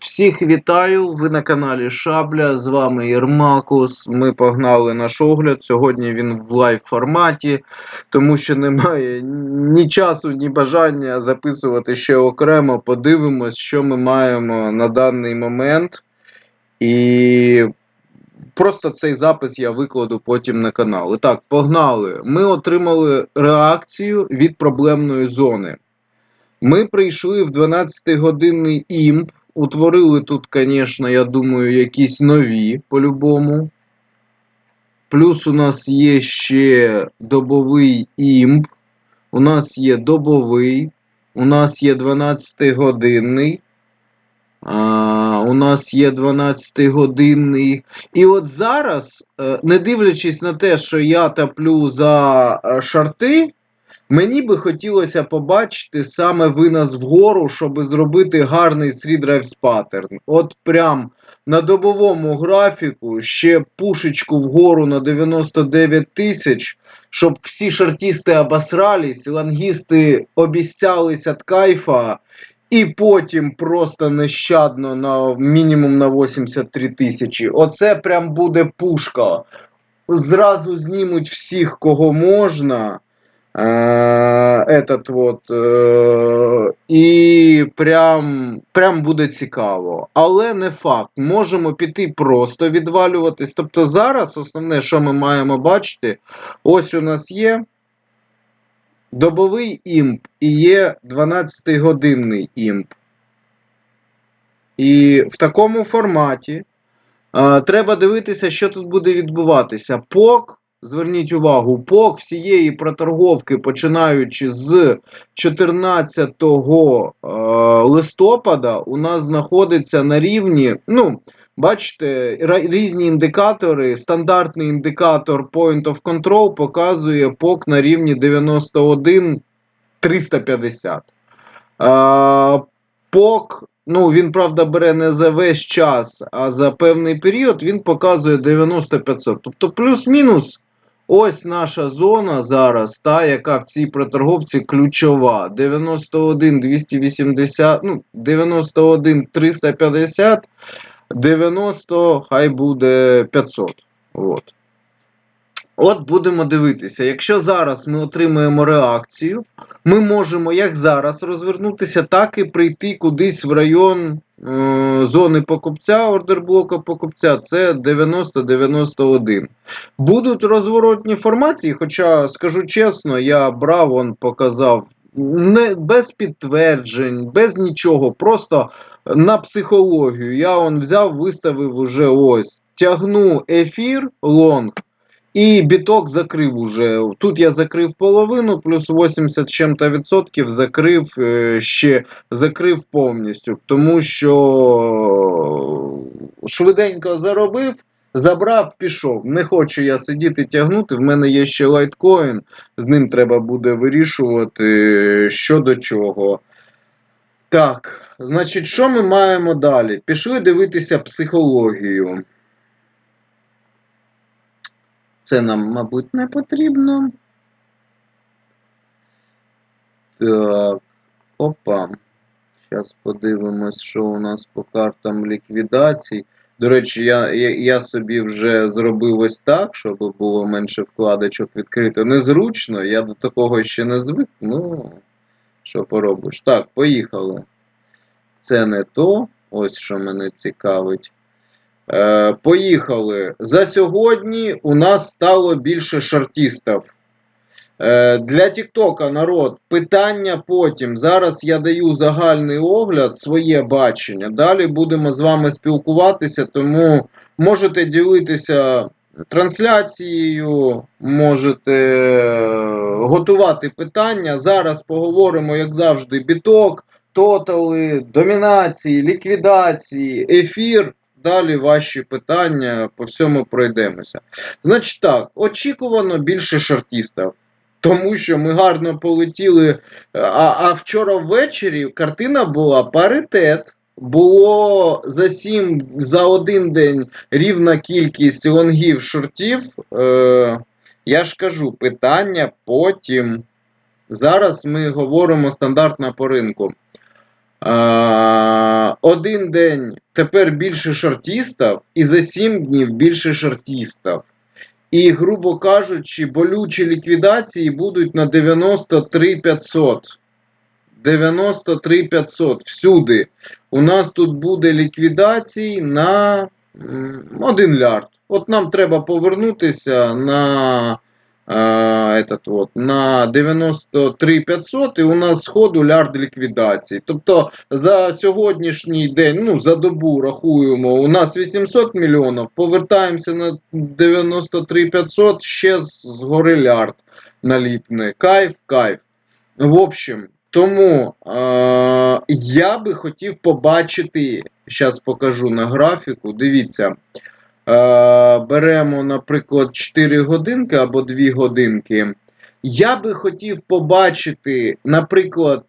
Всіх вітаю, ви на каналі Шабля, з вами Єрмакус. Ми погнали наш огляд. Сьогодні він в лайв форматі, тому що немає ні часу, ні бажання записувати ще окремо. Подивимось, що ми маємо на даний момент. І просто цей запис я викладу потім на канал. І так, погнали. Ми отримали реакцію від проблемної зони. Ми прийшли в 12-годинний імп. Утворили тут, звісно, я думаю, якісь нові по-любому. Плюс у нас є ще добовий імп. У нас є добовий. У нас є 12-годинний. А, у нас є 12-годинний. І от зараз, е, не дивлячись на те, що я таплю за е, шарти, Мені би хотілося побачити саме винос вгору, щоб зробити гарний 3 Drives паттерн. От прям на добовому графіку ще пушечку вгору на 99 тисяч, щоб всі шартісти обосрались, лангісти обіцялися від кайфа, і потім просто нещадно на мінімум на 83 тисячі. Оце прям буде пушка. Зразу знімуть всіх, кого можна. Э, этот вот, э, і прям, прям буде цікаво. Але не факт. Можемо піти просто відвалюватись. Тобто зараз основне, що ми маємо бачити, ось у нас є добовий імп і є 12-годинний імп. І в такому форматі е, треба дивитися, що тут буде відбуватися. Пок. Зверніть увагу, пок всієї проторговки, починаючи з 14 е, листопада, у нас знаходиться на рівні. Ну, бачите, різні індикатори. Стандартний індикатор Point of Control показує пок на рівні 91 350. Е, пок. Ну, він, правда, бере не за весь час, а за певний період він показує 90-500. Тобто, плюс-мінус. Ось наша зона зараз, та, яка в цій проторговці ключова. 91 280, ну, 91 350, 90, хай буде 500. От. От будемо дивитися. Якщо зараз ми отримаємо реакцію, ми можемо як зараз розвернутися, так і прийти кудись в район е, зони покупця, ордерблока покупця. Це 90-91. Будуть розворотні формації, хоча, скажу чесно, я брав, он показав. Не, без підтверджень, без нічого, просто на психологію. Я он взяв, виставив уже ось. Тягну ефір лонг. І біток закрив уже. Тут я закрив половину, плюс 80 чим-то відсотків закрив е, ще закрив повністю. Тому що швиденько заробив, забрав, пішов. Не хочу я сидіти тягнути. В мене є ще лайткоін, з ним треба буде вирішувати що до чого. Так, значить, що ми маємо далі? Пішли дивитися психологію. Це нам, мабуть, не потрібно. Так, опа. Зараз подивимось, що у нас по картам ліквідацій. До речі, я я, я собі вже зробив ось так, щоб було менше вкладочок відкрито. Незручно, я до такого ще не звик. Ну, що поробиш? Так, поїхали. Це не то. Ось що мене цікавить. Е, Поїхали. За сьогодні у нас стало більше шартістів. Е, Для Тіктока народ, питання потім. Зараз я даю загальний огляд, своє бачення. Далі будемо з вами спілкуватися, тому можете ділитися трансляцією, можете е, готувати питання. Зараз поговоримо, як завжди, біток, тотали, домінації, ліквідації, ефір. Далі ваші питання по всьому пройдемося. Значить так, очікувано більше шартістів. Тому що ми гарно полетіли. А а вчора ввечері картина була паритет. Було за 7 за один день рівна кількість лонгів шортів. Е, Я ж кажу, питання потім. Зараз ми говоримо стандартно по ринку. Один день тепер більше шортістів, і за 7 днів більше шортістів. І, грубо кажучи, болючі ліквідації будуть на 93 500. 93 500 всюди. У нас тут буде ліквідацій на 1 лярд. От нам треба повернутися на, этот от, на 93 500 і у нас сходу лярд ліквідацій. Тобто за сьогоднішній день, ну за добу рахуємо, у нас 800 мільйонів, повертаємося на 93 500, ще згори лярд наліпне. Кайф, кайф. В общем, тому е, я би хотів побачити, зараз покажу на графіку. Дивіться, беремо, наприклад, 4 годинки або 2 годинки. Я би хотів побачити, наприклад,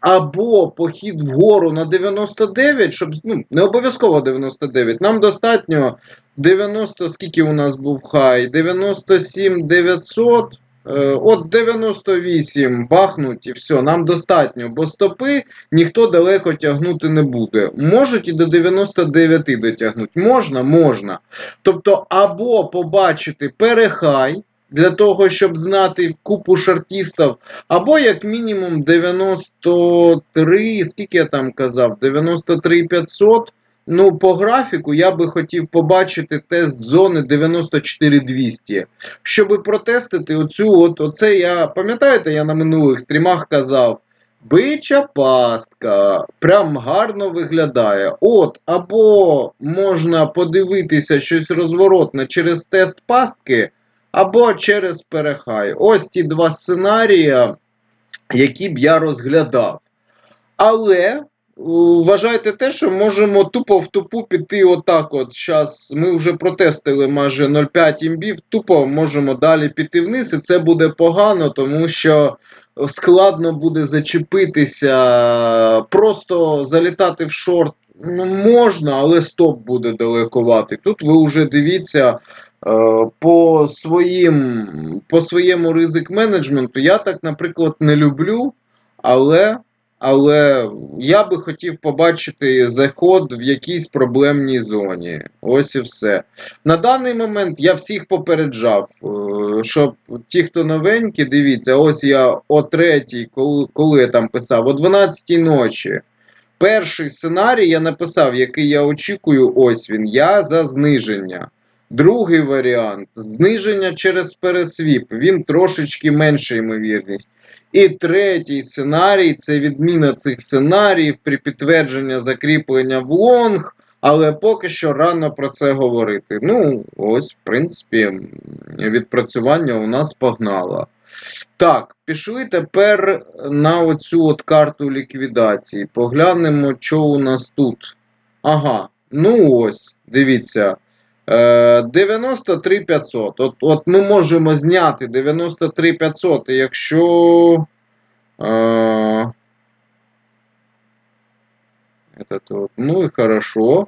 або похід вгору на 99, щоб ну, не обов'язково 99. Нам достатньо 90, скільки у нас був хай, 97 900. Е, От 98 бахнуть і все, нам достатньо, бо стопи ніхто далеко тягнути не буде. Можуть і до 99 дотягнути. Можна, можна. Тобто, або побачити перехай для того, щоб знати купу шартістів, або як мінімум 93, скільки я там казав, 93 500. Ну, по графіку я би хотів побачити тест зони 94200. Щоб протестити оцю, от, оце я, пам'ятаєте, я на минулих стрімах казав, бича пастка, прям гарно виглядає. От, або можна подивитися щось розворотне через тест пастки, або через перехай. Ось ті два сценарії, які б я розглядав. Але вважайте те, що можемо тупо в тупу піти отак. от. Зараз ми вже протестили майже 0,5 імбів, тупо можемо далі піти вниз, і це буде погано, тому що складно буде зачепитися, просто залітати в шорт ну, можна, але стоп буде далекувати. Тут ви вже дивіться. е, По своїм, по своєму ризик менеджменту я так, наприклад, не люблю, але але я би хотів побачити заход в якійсь проблемній зоні. Ось і все. На даний момент я всіх попереджав, е, щоб ті, хто новенькі, дивіться, ось я о 3, коли, коли я там писав, о 12 ночі. Перший сценарій я написав, який я очікую, ось він. Я за зниження. Другий варіант зниження через пересвіп. Він трошечки менша ймовірність. І третій сценарій це відміна цих сценаріїв при підтвердженні закріплення в лонг, але поки що рано про це говорити. Ну, ось, в принципі, відпрацювання у нас погнало. Так, пішли тепер на оцю от карту ліквідації. Поглянемо, що у нас тут. Ага, ну ось, дивіться. 93 е, 500. От от ми можемо зняти 93 500, якщо. Е, от, ну і хорошо.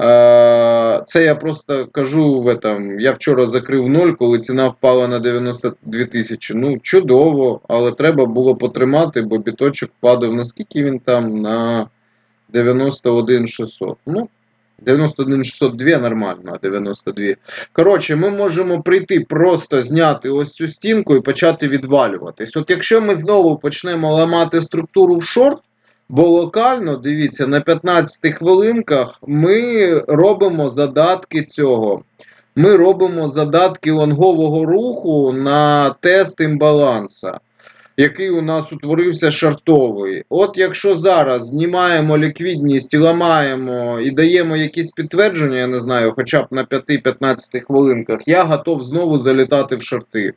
Е, це я просто кажу в этом. Я вчора закрив 0, коли ціна впала на 92 тисячі. Ну, чудово, але треба було потримати, бо біточок падав наскільки він там на 91 600. Ну, 91 602 нормально, а 92. Коротше, ми можемо прийти, просто зняти ось цю стінку і почати відвалюватись. От якщо ми знову почнемо ламати структуру в шорт, бо локально, дивіться, на 15 хвилинках ми робимо задатки цього. Ми робимо задатки лонгового руху на тест імбаланса який у нас утворився шартовий. От якщо зараз знімаємо ліквідність і ламаємо і даємо якісь підтвердження, я не знаю, хоча б на 5-15 хвилинках, я готов знову залітати в шарти.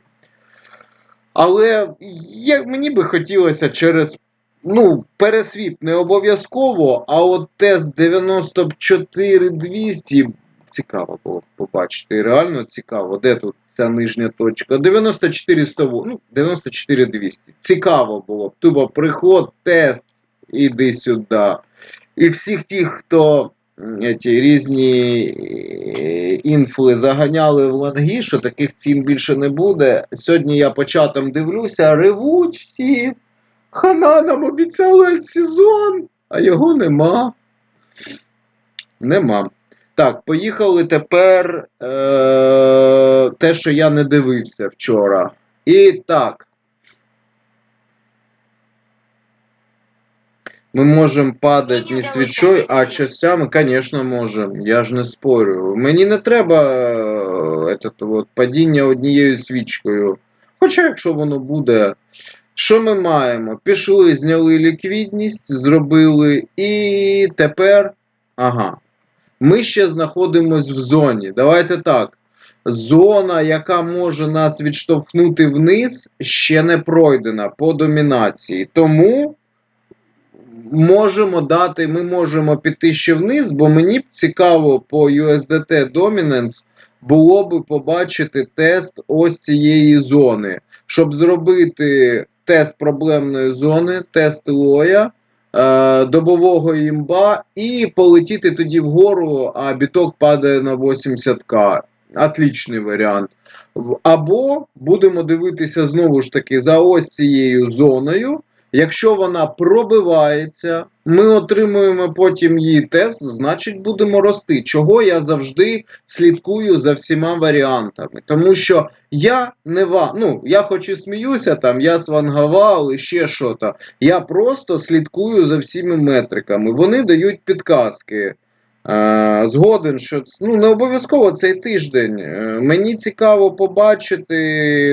Але я, мені би хотілося через ну, пересвіп не обов'язково, а от тест 94200 цікаво було побачити. Реально цікаво, де тут ця нижня точка. 94 100, ну, 94 200. Цікаво було б. Тупо приход, тест, іди сюди. І всіх тих, хто ці різні інфли заганяли в ланги, що таких цін більше не буде. Сьогодні я по чатам дивлюся, ревуть всі. Хана нам обіцяли альтсезон. а його нема. Нема. Так, поїхали тепер е- те, що я не дивився вчора. І так. Ми можемо падати не свічою, а частями, звісно, можемо. Я ж не спорю. Мені не треба е, этот, от, падіння однією свічкою. Хоча, якщо воно буде. Що ми маємо? Пішли, зняли ліквідність, зробили, і тепер. Ага. Ми ще знаходимося в зоні. Давайте так. Зона, яка може нас відштовхнути вниз, ще не пройдена по домінації. Тому можемо дати, ми можемо піти ще вниз, бо мені б цікаво по USDT Dominance було би побачити тест ось цієї зони, щоб зробити тест проблемної зони, тест лоя, добового імба і полетіти тоді вгору, а біток падає на 80к. Отлічний варіант. Або будемо дивитися знову ж таки за ось цією зоною. Якщо вона пробивається, ми отримуємо потім її тест, значить будемо рости. Чого я завжди слідкую за всіма варіантами. Тому що я не ва... ну, я хоч і сміюся, там, я свангавав і ще що то. Я просто слідкую за всіми метриками. Вони дають підказки. Е, згоден, що ну, не обов'язково цей тиждень. Е, Мені цікаво побачити.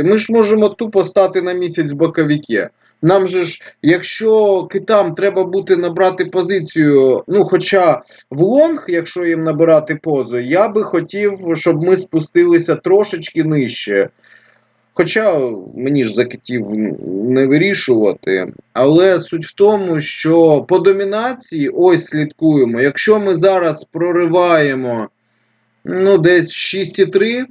Ми ж можемо тупо стати на місяць в боковіки. Нам же ж, якщо китам треба бути набрати позицію, ну хоча в лонг, якщо їм набирати позу, я би хотів, щоб ми спустилися трошечки нижче. Хоча мені ж за китів не вирішувати. Але суть в тому, що по домінації ось слідкуємо. Якщо ми зараз прориваємо ну, десь 6,3,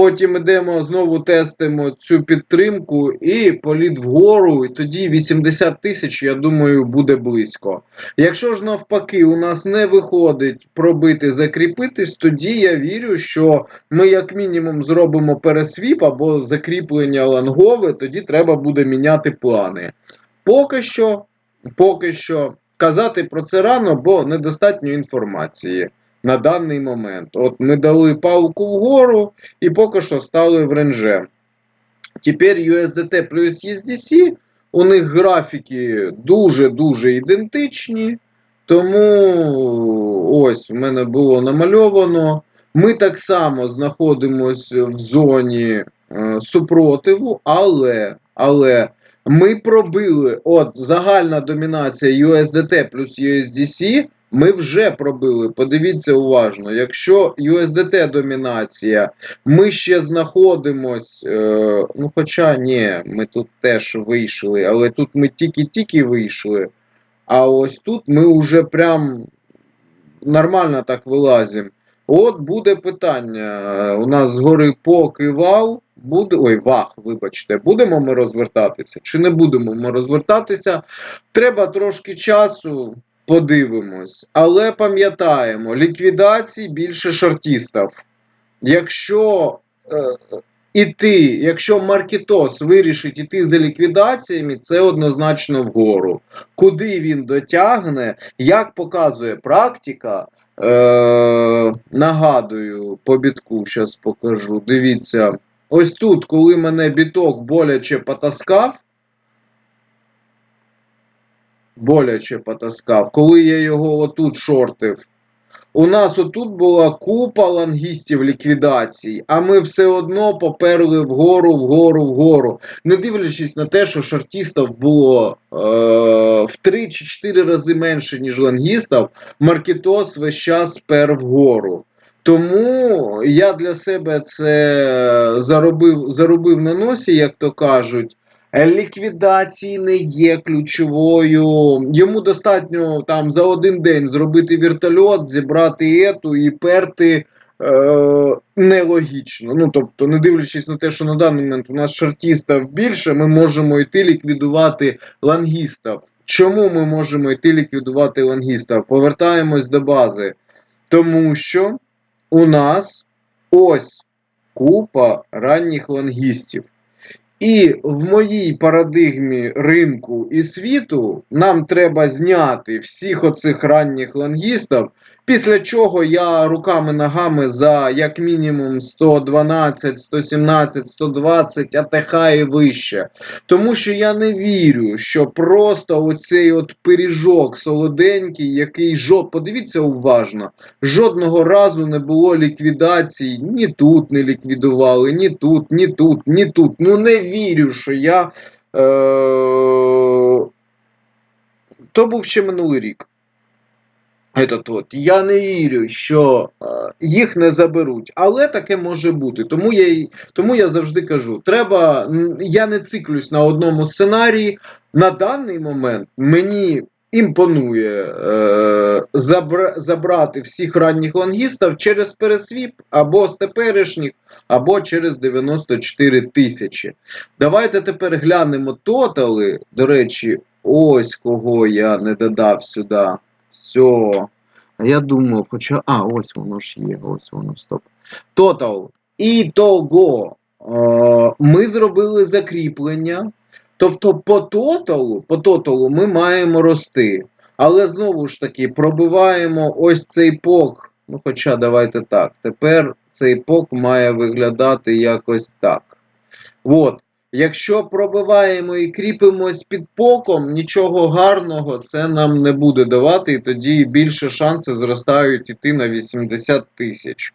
потім йдемо знову тестимо цю підтримку і політ вгору, і тоді 80 тисяч, я думаю, буде близько. Якщо ж навпаки у нас не виходить пробити, закріпитись, тоді я вірю, що ми як мінімум зробимо пересвіп або закріплення лангове, тоді треба буде міняти плани. Поки що, поки що казати про це рано, бо недостатньо інформації на даний момент. От ми дали палку вгору і поки що стали в ренже. Тепер USDT плюс USDC, у них графіки дуже-дуже ідентичні. Тому ось у мене було намальовано. Ми так само знаходимося в зоні е, супротиву, але, але ми пробили от загальна домінація USDT плюс USDC. Ми вже пробили. Подивіться уважно. Якщо USDT домінація, ми ще знаходимось. Е, ну, хоча ні, ми тут теж вийшли, але тут ми тільки-тільки вийшли. А ось тут ми вже прям нормально так вилазимо. От буде питання. У нас згори покивав. Буде. Ой, вах, вибачте, будемо ми розвертатися чи не будемо ми розвертатися? Треба трошки часу, подивимось. Але пам'ятаємо, ліквідацій більше шортістів. Якщо е, якщо Маркітос вирішить іти за ліквідаціями, це однозначно вгору. Куди він дотягне, як показує практика, е, нагадую, по бітку зараз покажу. Дивіться, ось тут, коли мене біток боляче потаскав, боляче потаскав, коли я його отут шортив. У нас отут була купа лангістів ліквідацій, а ми все одно поперли вгору, вгору, вгору. Не дивлячись на те, що шартістів було е, в 3 чи 4 рази менше, ніж лангістів, Маркетос весь час пер вгору. Тому я для себе це заробив, заробив на носі, як то кажуть. Ліквідації не є ключовою. Йому достатньо там за один день зробити вертольот, зібрати ету і перти е, нелогічно. Ну тобто, не дивлячись на те, що на даний момент у нас шартістів більше, ми можемо йти ліквідувати лангістів. Чому ми можемо йти ліквідувати лангістів? Повертаємось до бази. Тому що у нас ось купа ранніх лангістів. І в моїй парадигмі ринку і світу нам треба зняти всіх оцих ранніх лонгістів, після чого я руками-ногами за як мінімум 112, 117, 120 АТХ і вище. Тому що я не вірю, що просто оцей от пиріжок солоденький, який жо... подивіться уважно, жодного разу не було ліквідацій, ні тут не ліквідували, ні тут, ні тут, ні тут. Ну не вірю, що я. Е... То був ще минулий рік. Этот от. Я не вірю, що е, їх не заберуть, але таке може бути. Тому я, тому я завжди кажу: треба. Я не циклюсь на одному сценарії. На даний момент мені імпонує е, забра, забрати всіх ранніх лонгістів через пересвіп або з теперішніх, або через 94 тисячі. Давайте тепер глянемо тотали. До речі, ось кого я не додав сюди. Все. Я думав, хоча. А, ось воно ж є, ось воно, стоп. Тотал. І того. Е, ми зробили закріплення. Тобто по тоталу, по тоталу ми маємо рости. Але знову ж таки, пробиваємо ось цей пок. Ну, хоча давайте так. Тепер цей пок має виглядати якось так. От. Якщо пробиваємо і кріпимось під поком, нічого гарного це нам не буде давати, і тоді більше шанси зростають іти на 80 тисяч.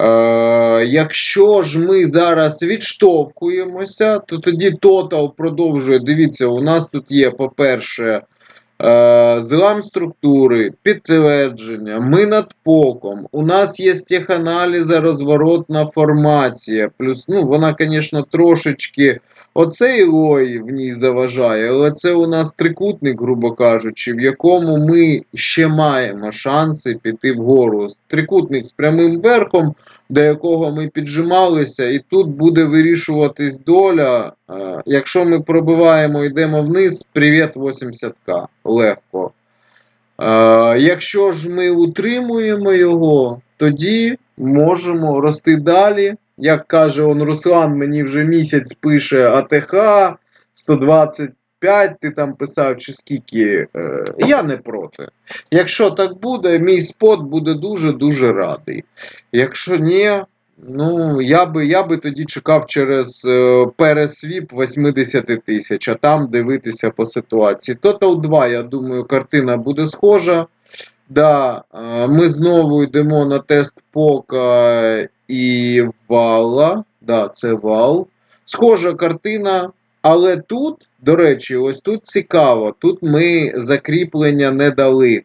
Е, якщо ж ми зараз відштовхуємося, то тоді тотал продовжує. Дивіться, у нас тут є, по-перше, злам структури, підтвердження, ми над поком. У нас є з теханаліза розворотна формація. Плюс, ну, вона, звісно, трошечки. Оцей лой в ній заважає, але це у нас трикутник, грубо кажучи, в якому ми ще маємо шанси піти вгору. Трикутник з прямим верхом, до якого ми піджималися, і тут буде вирішуватись доля. Е, Якщо ми пробиваємо, йдемо вниз, привіт 80к. Легко. Е, Якщо ж ми утримуємо його, тоді можемо рости далі. Як каже он Руслан, мені вже місяць пише АТХ 125, ти там писав чи скільки. Е, Я не проти. Якщо так буде, мій спот буде дуже-дуже радий. Якщо ні, ну я би, я би тоді чекав через е, пересвіп 80 тисяч, а там дивитися по ситуації. Total 2, я думаю, картина буде схожа. Да, е, ми знову йдемо на тест пока і вала. Да, це вал. Схожа картина, але тут, до речі, ось тут цікаво. Тут ми закріплення не дали.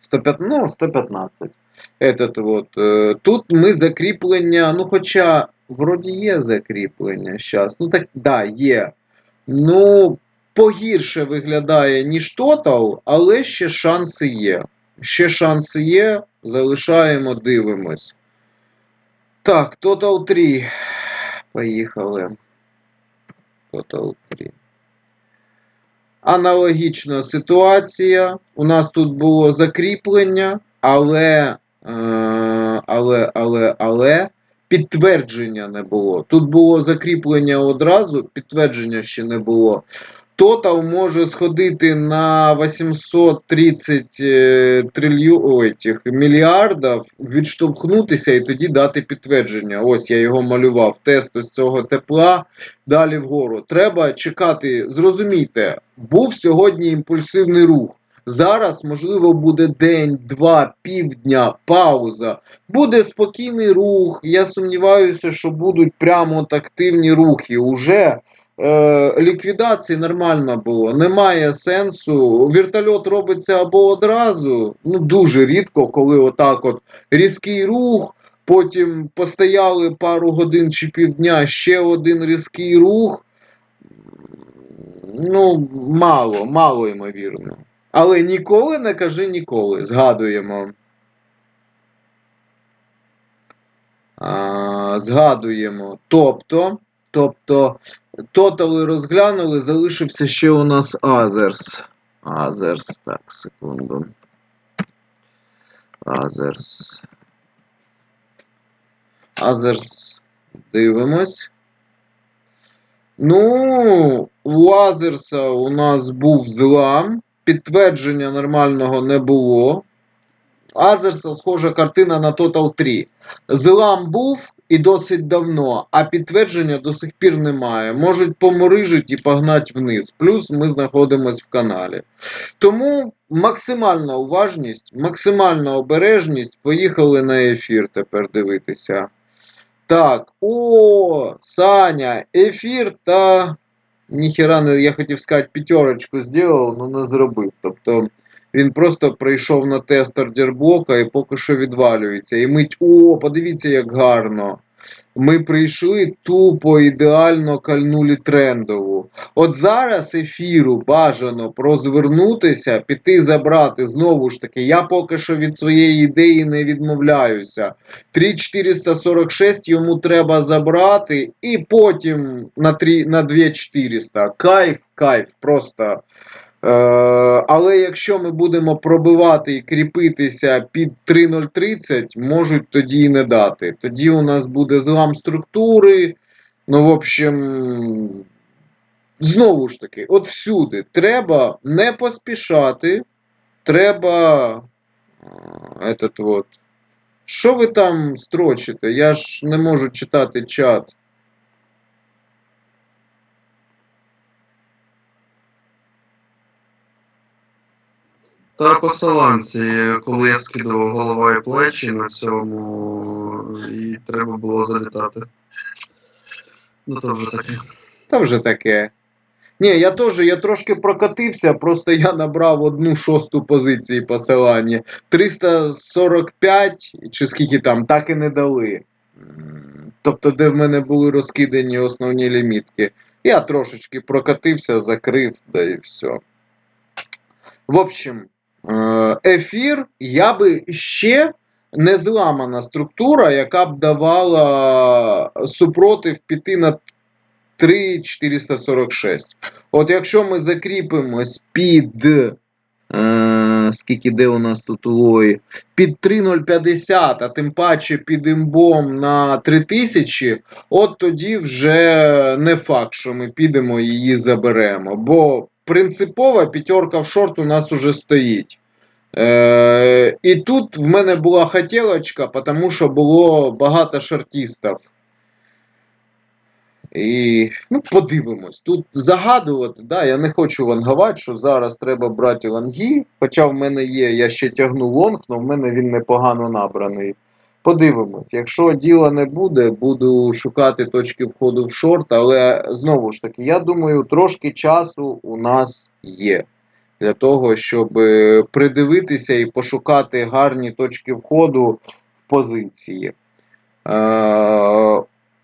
115, ну, 115. Этот вот. е, Тут ми закріплення, ну, хоча, вроді є закріплення зараз. Ну, так, да, є. Ну, погірше виглядає, ніж Total, але ще шанси є. Ще шанси є. Залишаємо, дивимось. Так, Total 3. Поїхали. Total 3. Аналогічна ситуація. У нас тут було закріплення, але, е, але, але, але підтвердження не було. Тут було закріплення одразу, підтвердження ще не було. Тотал може сходити на 830 е, трильйон мільярдів, відштовхнутися і тоді дати підтвердження. Ось я його малював. Тест ось цього тепла. Далі вгору. Треба чекати. Зрозумійте, був сьогодні імпульсивний рух. Зараз, можливо, буде день, два, півдня, пауза. Буде спокійний рух. Я сумніваюся, що будуть прямо от активні рухи. Уже е, ліквідації нормально було. Немає сенсу. Вертольот робиться або одразу. Ну, дуже рідко, коли отак от різкий рух. Потім постояли пару годин чи півдня, ще один різкий рух. Ну, мало, мало ймовірно. Але ніколи не кажи ніколи. Згадуємо. А, згадуємо. Тобто, тобто, тотали розглянули, залишився ще у нас Азерс. Азерс, так, секунду. Азерс. Азерс Дивимось. Ну, у Лазерса у нас був злам. Підтвердження нормального не було. Азерса схожа картина на Total 3. Злам був і досить давно, а підтвердження до сих пір немає. Можуть поморижити і погнати вниз. Плюс ми знаходимося в каналі. Тому максимальна уважність, максимальна обережність. Поїхали на ефір тепер дивитися. Так, о, Саня, ефір та. Ніхіра не я хотів сказати, п'ятерочку зробив, але не зробив. Тобто він просто прийшов на тест ордерблока і поки що відвалюється. І мить, о, подивіться, як гарно. Ми прийшли тупо ідеально кальнулі трендову. От зараз ефіру бажано прозвернутися, піти забрати. Знову ж таки, я поки що від своєї ідеї не відмовляюся. 3446 йому треба забрати, і потім на, 3, на 2400. Кайф, кайф, просто. Е, але якщо ми будемо пробивати і кріпитися під 3030, можуть тоді і не дати. Тоді у нас буде злам структури. Ну, в общем, знову ж таки, от всюди треба не поспішати. Треба. е, Этот вот. Що ви там строчите? Я ж не можу читати чат. Та посиланці, коли я скидував голова і плечі на цьому, і треба було залітати. Ну то вже таке. Та вже таке. Ні, я теж, я трошки прокатився, просто я набрав одну шосту позиції посилання. 345, чи скільки там, так і не дали. Тобто, де в мене були розкидані основні лімітки. Я трошечки прокатився, закрив, да і все. В общем, ефір я би ще не зламана структура, яка б давала супротив піти на 3,446. От якщо ми закріпимось під. Е, скільки де у нас тут лої? Під 3,050, а тим паче під імбом на 3000, от тоді вже не факт, що ми підемо її заберемо. Бо принципова п'ятерка в шорт у нас уже стоїть. Е, і тут в мене була хотілочка, тому що було багато шортістів. І ну, подивимось. Тут загадувати, да, я не хочу вангувати, що зараз треба брати ланги. Хоча в мене є, я ще тягну лонг, але в мене він непогано набраний. Подивимось. Якщо діла не буде, буду шукати точки входу в шорт, але знову ж таки, я думаю, трошки часу у нас є для того, щоб е, придивитися і пошукати гарні точки входу в позиції. Е,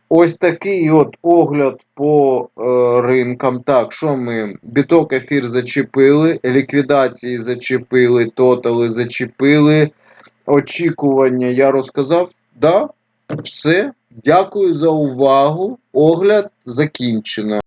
Ось такий от огляд по е, ринкам. Так, що ми? Біток ефір зачепили, ліквідації зачепили, тотали зачепили. Очікування я розказав. Да, все. Дякую за увагу. Огляд закінчено.